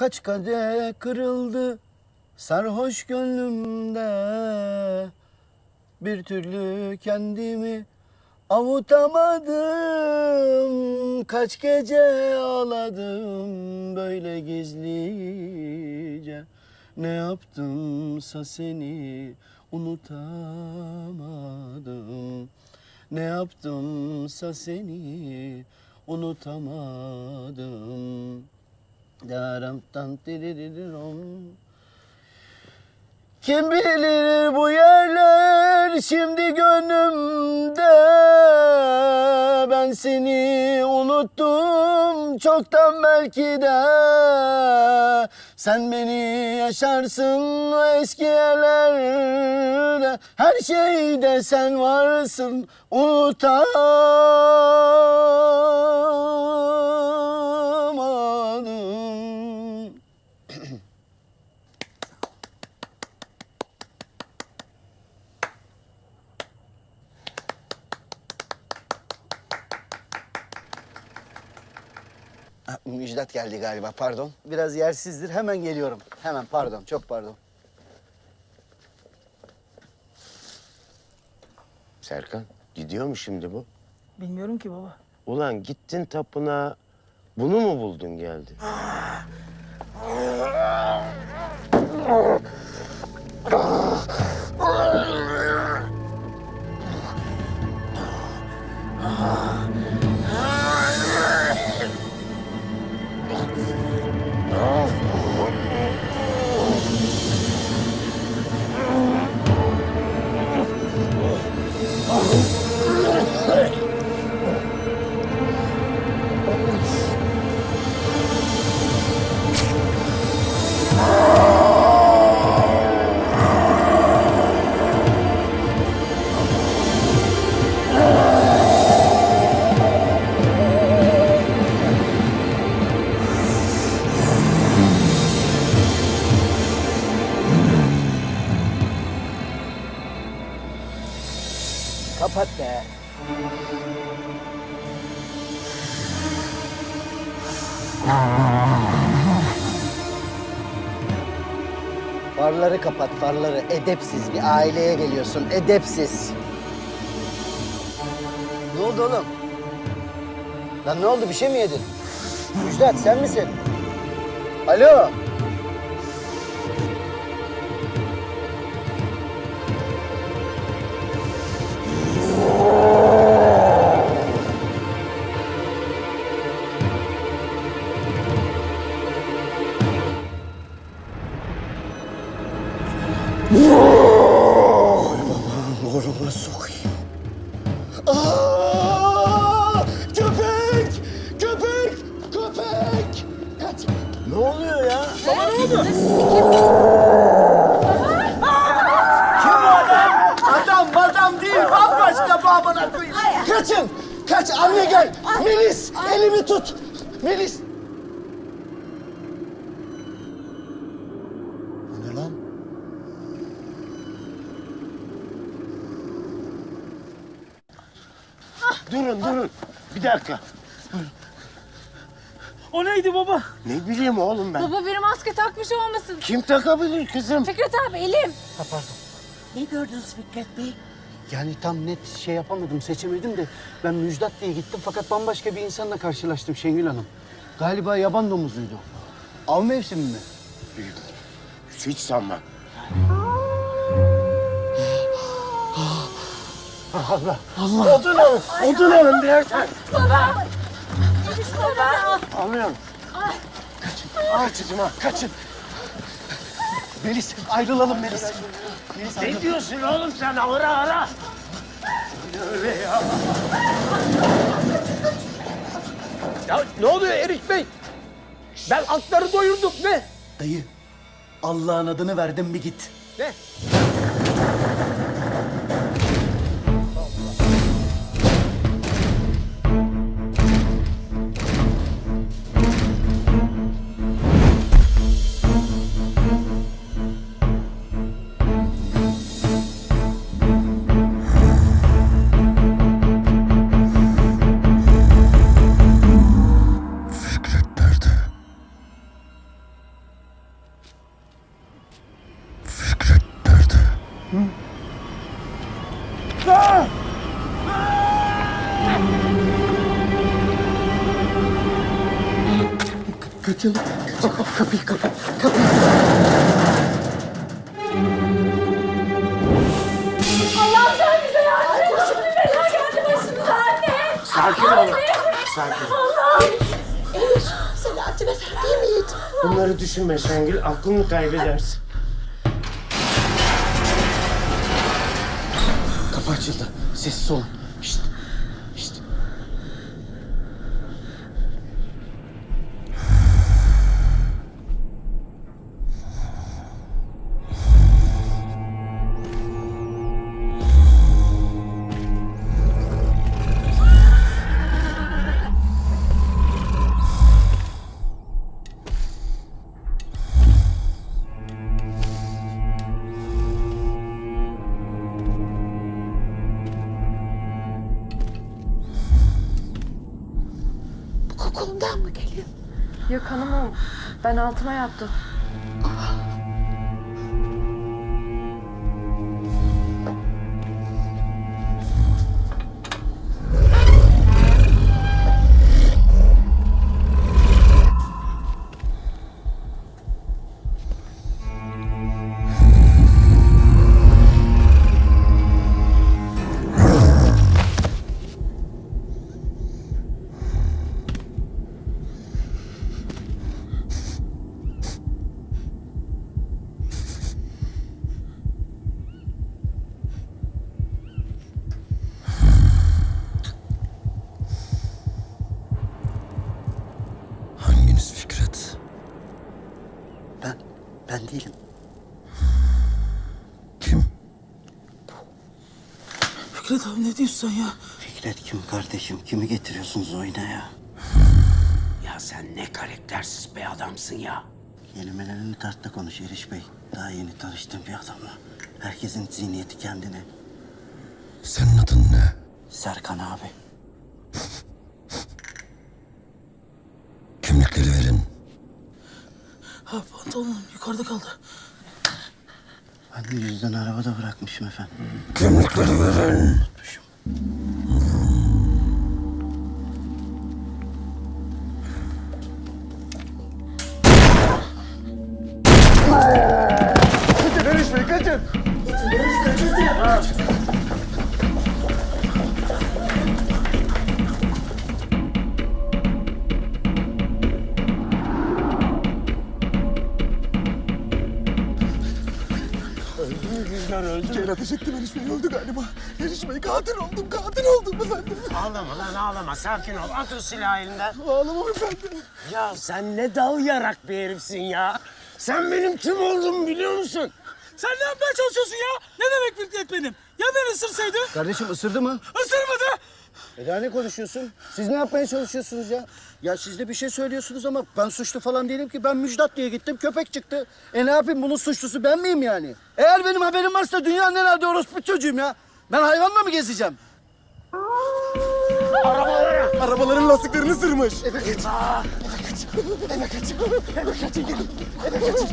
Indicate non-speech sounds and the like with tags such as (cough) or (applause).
Kaç kadeh kırıldı sarhoş gönlümde. Bir türlü kendimi avutamadım. Kaç gece ağladım böyle gizlice. Ne yaptımsa seni unutamadım. Ne yaptımsa seni unutamadım Daram tan tiririrom. Kim bilir bu yerler şimdi gönlümde? Ben seni unuttum çoktan belki de. Sen beni yaşarsın eski yerlerde. Her şeyde sen varsın unutamadım Ha, Müjdat geldi galiba pardon. Biraz yersizdir hemen geliyorum. Hemen pardon çok pardon. Serkan gidiyor mu şimdi bu? Bilmiyorum ki baba. Ulan gittin tapınağa bunu mu buldun geldin? (laughs) Kapat be. Farları kapat farları. Edepsiz bir aileye geliyorsun. Edepsiz. Ne oldu oğlum? Lan ne oldu bir şey mi yedin? Müjdat sen misin? Alo. Burnuma sokayım. Aa! Köpek! Köpek! Köpek! Kaç! Ne oluyor ya? Baba ne oldu? Kim o adam? Adam adam değil bambaşka babana koyayım. Kaçın! Kaç anne gel! Melis! Elimi tut! Melis! Durun durun. Bir dakika. O neydi baba? Ne bileyim oğlum ben. Baba biri maske takmış olmasın. Kim takabilir kızım? Fikret abi elim. Ha pardon. Ne gördünüz Fikret Bey? Yani tam net şey yapamadım, seçemedim de ben Müjdat diye gittim fakat bambaşka bir insanla karşılaştım Şengül Hanım. Galiba yaban domuzuydu. Av mevsimi mi? Hiç sanmam. Allah. Odun alın. Odun alın birer tane. Baba. Baba. Alıyorum. Kaçın. Kaçın ha. Kaçın. Melis ayrılalım Melis. Melis Ne ayrılalım. diyorsun oğlum sen? Ara ara. Öyle ya. Ya ne oluyor Erik Bey? Ben atları doyurdum ne? Dayı Allah'ın adını verdim bir git. Ne? Kaçalım. Kapıyı kapat. Kapıyı. Allah'ım sen bize yardım et. Geldi başımıza anne. Sakin olun. Sakin. Allah'ım. Emir, Selahattin Efendi'ye mi yedin? Bunları düşünme Şengül. Aklını kaybedersin. partida cessou. Yok hanımım ben altıma yattım. Fikret abi ne diyorsun sen ya? Fikret kim kardeşim? Kimi getiriyorsunuz oyuna ya? Ya sen ne karaktersiz bir adamsın ya. Kelimelerini tartta konuş Eriş Bey. Daha yeni tanıştığım bir adamla. Herkesin zihniyeti kendine. Senin adın ne? Serkan abi. Kimlikleri verin. Ha pantolonum yukarıda kaldı. Ben de yüzden arabada bırakmışım efendim. Kimlikleri verin. Ceylan teşekkür Eriş Bey öldü galiba. Eriş Bey katil oldum, katil oldum efendim. Ağlama lan ağlama. Sakin ol. At o silahı elinden. Ağlamam efendim. Ya sen ne dal yarak bir herifsin ya. Sen benim kim olduğumu biliyor musun? Sen ne yapmaya çalışıyorsun ya? Ne demek Fikret benim? Ya beni ısırsaydı? Kardeşim ısırdı mı? Isırmadı. E daha ne konuşuyorsun? Siz ne yapmaya çalışıyorsunuz ya? Ya siz de bir şey söylüyorsunuz ama ben suçlu falan değilim ki. Ben Müjdat diye gittim köpek çıktı. E ne yapayım bunun suçlusu ben miyim yani? Eğer benim haberim varsa dünyanın herhalde orospu çocuğum ya. Ben hayvanla mı gezeceğim? Arabalara! Arabaların lastiklerini sırmış. Eve kaç. Eve kaç. Eve kaç. Eve kaç. Eve kaç. Eve kaç.